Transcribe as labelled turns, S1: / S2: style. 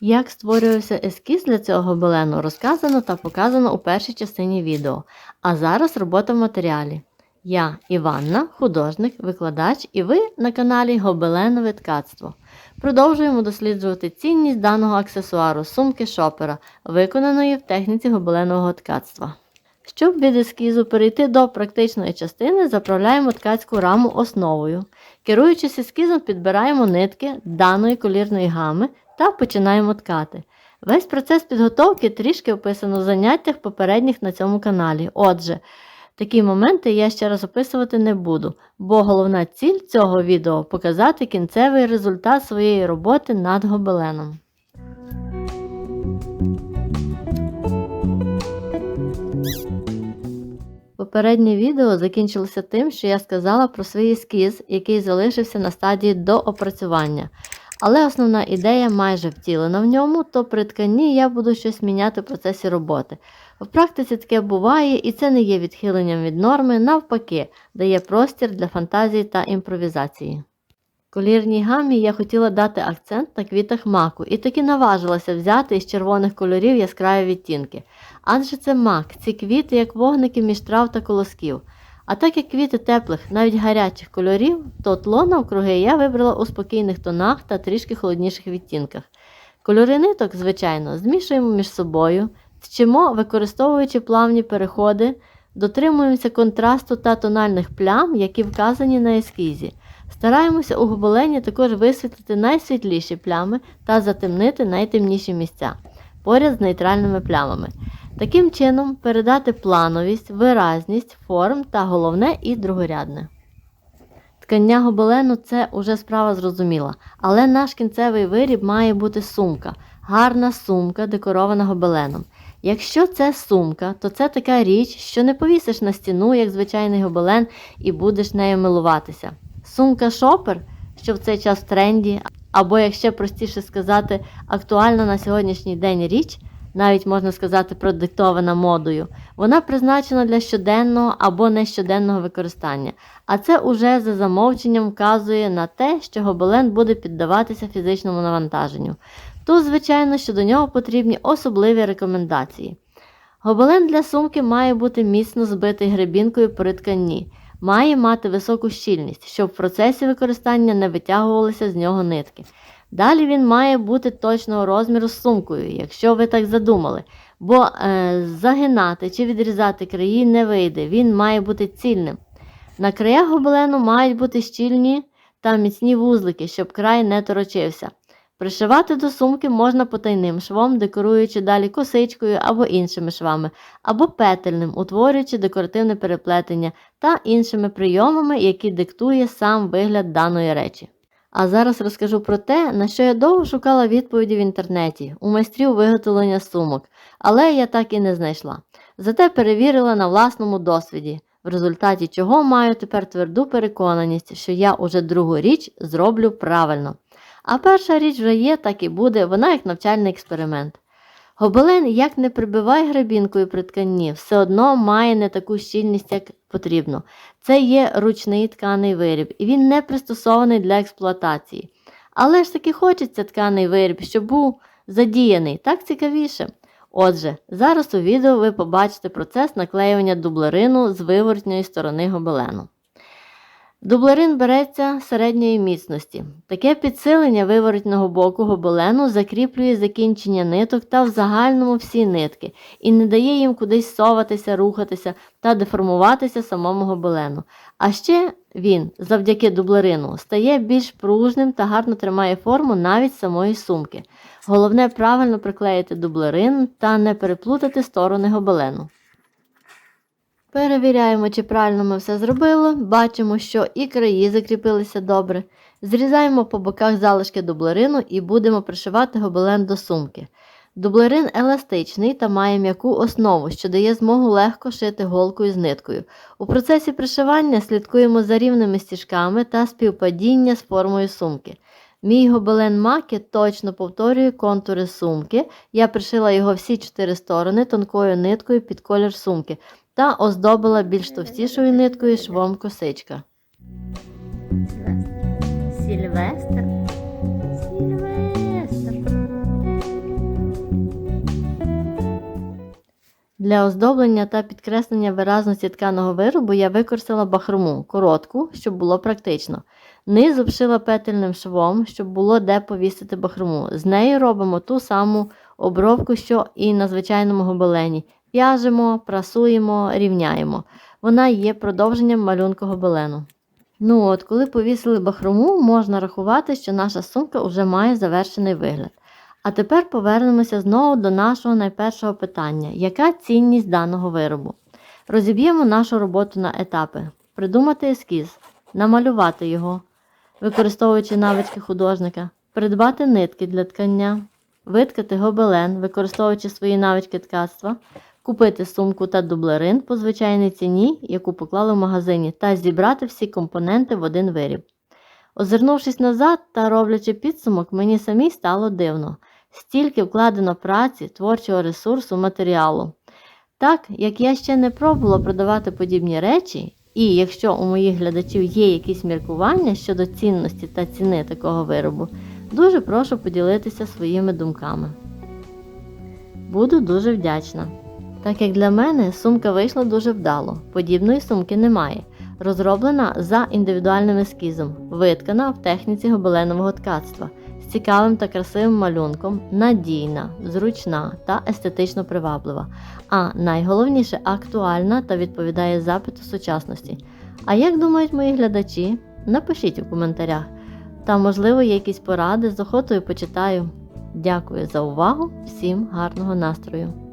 S1: Як створювався ескіз для цього гобелену, розказано та показано у першій частині відео. А зараз робота в матеріалі. Я Іванна, художник, викладач, і ви на каналі Гобеленове ткацтво. Продовжуємо досліджувати цінність даного аксесуару сумки шопера, виконаної в техніці гобеленового ткацтва. Щоб від ескізу перейти до практичної частини, заправляємо ткацьку раму основою. Керуючись ескізом, підбираємо нитки даної колірної гами та починаємо ткати. Весь процес підготовки трішки описано в заняттях попередніх на цьому каналі. Отже, такі моменти я ще раз описувати не буду, бо головна ціль цього відео показати кінцевий результат своєї роботи над гобеленом. Попереднє відео закінчилося тим, що я сказала про свій ескіз, який залишився на стадії доопрацювання. Але основна ідея майже втілена в ньому, то при тканні я буду щось міняти в процесі роботи. В практиці таке буває, і це не є відхиленням від норми, навпаки, дає простір для фантазії та імпровізації. Колірній гамі я хотіла дати акцент на квітах маку і таки наважилася взяти із червоних кольорів яскраві відтінки. Адже це мак, ці квіти як вогники між трав та колосків. А так як квіти теплих, навіть гарячих кольорів, то тло навкруги я вибрала у спокійних тонах та трішки холодніших відтінках. Кольори ниток, звичайно, змішуємо між собою, тчимо, використовуючи плавні переходи, дотримуємося контрасту та тональних плям, які вказані на ескізі. Стараємося у гобелені також висвітлити найсвітліші плями та затемнити найтемніші місця поряд з нейтральними плямами. Таким чином передати плановість, виразність, форм та головне і другорядне. Ткання гобелену це уже справа зрозуміла, але наш кінцевий виріб має бути сумка, гарна сумка, декорована гобеленом. Якщо це сумка, то це така річ, що не повісиш на стіну, як звичайний гобелен, і будеш нею милуватися. Сумка шопер, що в цей час в тренді, або, як ще простіше сказати, актуальна на сьогоднішній день річ, навіть можна сказати, продиктована модою, вона призначена для щоденного або нещоденного використання, а це уже за замовченням вказує на те, що гобелен буде піддаватися фізичному навантаженню. Тут, звичайно, що до нього потрібні особливі рекомендації. Гобелен для сумки має бути міцно збитий гребінкою при тканні, має мати високу щільність, щоб в процесі використання не витягувалися з нього нитки. Далі він має бути точного розміру з сумкою, якщо ви так задумали, бо е, загинати чи відрізати краї не вийде, він має бути цільним. На краях гобелену мають бути щільні та міцні вузлики, щоб край не торочився. Пришивати до сумки можна потайним швом, декоруючи далі косичкою або іншими швами, або петельним, утворюючи декоративне переплетення та іншими прийомами, які диктує сам вигляд даної речі. А зараз розкажу про те, на що я довго шукала відповіді в інтернеті у майстрів виготовлення сумок, але я так і не знайшла. Зате перевірила на власному досвіді, в результаті чого маю тепер тверду переконаність, що я уже другу річ зроблю правильно. А перша річ вже є, так і буде, вона як навчальний експеримент. Гобелен, як не прибивай гребінкою при тканні, все одно має не таку щільність, як потрібно. Це є ручний тканий виріб, і він не пристосований для експлуатації. Але ж таки хочеться тканий виріб, щоб був задіяний, так цікавіше. Отже, зараз у відео ви побачите процес наклеювання дублерину з виворотньої сторони гобелену. Дублерин береться середньої міцності. Таке підсилення виворотного боку гобелену закріплює закінчення ниток та в загальному всі нитки і не дає їм кудись соватися, рухатися та деформуватися самому гобелену. А ще він, завдяки дублерину, стає більш пружним та гарно тримає форму навіть самої сумки. Головне правильно приклеїти дублерин та не переплутати сторони гобелену. Перевіряємо, чи правильно ми все зробили. Бачимо, що і краї закріпилися добре. Зрізаємо по боках залишки дублерину і будемо пришивати гобелен до сумки. Дублерин еластичний та має м'яку основу, що дає змогу легко шити голкою з ниткою. У процесі пришивання слідкуємо за рівними стіжками та співпадіння з формою сумки. Мій гобелен маки точно повторює контури сумки. Я пришила його всі чотири сторони тонкою ниткою під колір сумки та оздобила більш товстішою ниткою швом косичка.
S2: Сільвестр. Сільвестр.
S1: Для оздоблення та підкреслення виразності тканого виробу я використала бахрому коротку, щоб було практично. Низ обшила петельним швом, щоб було де повісити бахрому. З нею робимо ту саму обробку, що і на звичайному гобелені. В'яжемо, прасуємо, рівняємо. Вона є продовженням малюнку гобелену. Ну от, коли повісили бахрому, можна рахувати, що наша сумка вже має завершений вигляд. А тепер повернемося знову до нашого найпершого питання: яка цінність даного виробу? Розіб'ємо нашу роботу на етапи: придумати ескіз, намалювати його, використовуючи навички художника, придбати нитки для ткання, виткати гобелен, використовуючи свої навички ткацтва, купити сумку та дублерин по звичайній ціні, яку поклали в магазині, та зібрати всі компоненти в один виріб. Озирнувшись назад та роблячи підсумок, мені самій стало дивно. Стільки вкладено праці, творчого ресурсу, матеріалу. Так, як я ще не пробувала продавати подібні речі, і якщо у моїх глядачів є якісь міркування щодо цінності та ціни такого виробу, дуже прошу поділитися своїми думками. Буду дуже вдячна. Так як для мене сумка вийшла дуже вдало, подібної сумки немає. Розроблена за індивідуальним ескізом, виткана в техніці гобеленового ткацтва з цікавим та красивим малюнком, надійна, зручна та естетично приваблива, а найголовніше актуальна та відповідає запиту сучасності. А як думають мої глядачі? Напишіть у коментарях. Та, можливо, є якісь поради, з охотою почитаю. Дякую за увагу, всім гарного настрою!